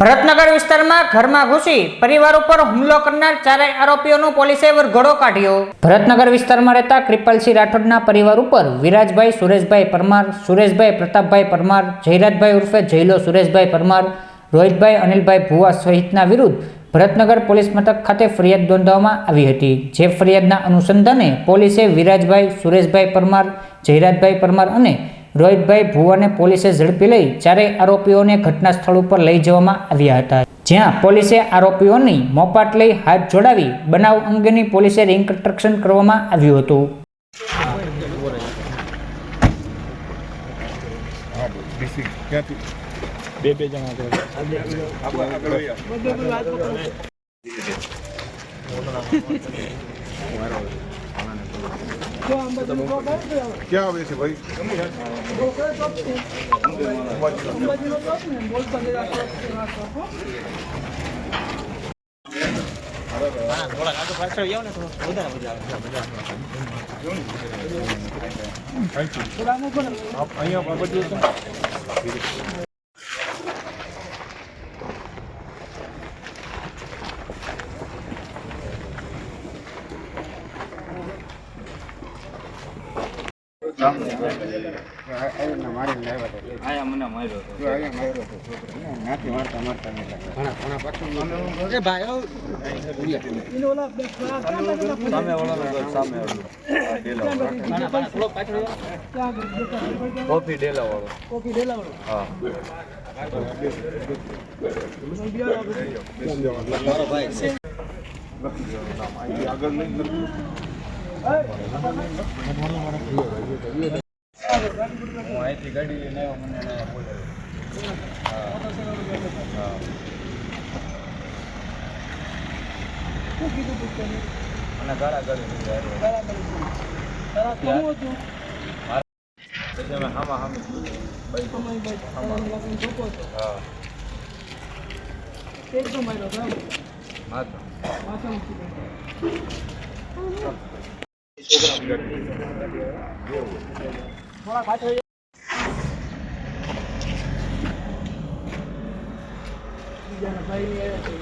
ભરતનગર વિસ્તારમાં ઘરમાં ઘૂસી પરિવાર ઉપર હુમલો કરનાર ચારેય આરોપીઓનો પોલીસે વરઘોડો કાઢ્યો. ભરતનગર વિસ્તારમાં રહેતા ક્રિપલસિંહ રાઠોડના પરિવાર ઉપર વિરાજભાઈ સુરેશભાઈ પરમાર, સુરેશભાઈ પ્રતાપભાઈ પરમાર, જયરાજભાઈ ઉર્ફે જયલો સુરેશભાઈ પરમાર, રોહિતભાઈ અનિલભાઈ ભુવા સહિતના વિરુદ્ધ ભરતનગર પોલીસ મથક ખાતે ફરિયાદ નોંધવામાં આવી હતી. જે ફરિયાદના અનુસંધાને પોલીસે વિરાજભાઈ, સુરેશભાઈ પરમાર, જયરાજભાઈ પરમાર અને રોહિતભાઈ ભુવાને પોલીસે ઝડપી લઈ ચારેય આરોપીઓને ઘટના સ્થળ ઉપર લઈ જવામાં આવ્યા હતા. જ્યાં પોલીસે આરોપીઓની મોપાટ લઈ હાથ જોડાવી બનાવ અંગેની પોલીસે રિકન્સ્ટ્રક્શન કરવામાં આવ્યું હતું. બે બે જણા ક્યાં આવે છે ભાઈ અહીંયા બધું કોફી ડેલા વાળો હા આગળ નહીં. હું અહીંથી ગાડી લઈને આવ્યો મને કીધું તું હા અને ગાળા ગાળી દીધી પછી અમે હામા હામી હા હા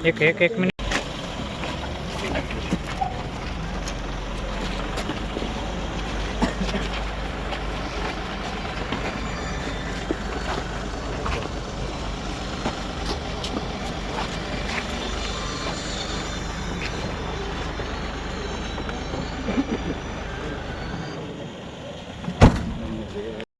એક એક એક મિનિટ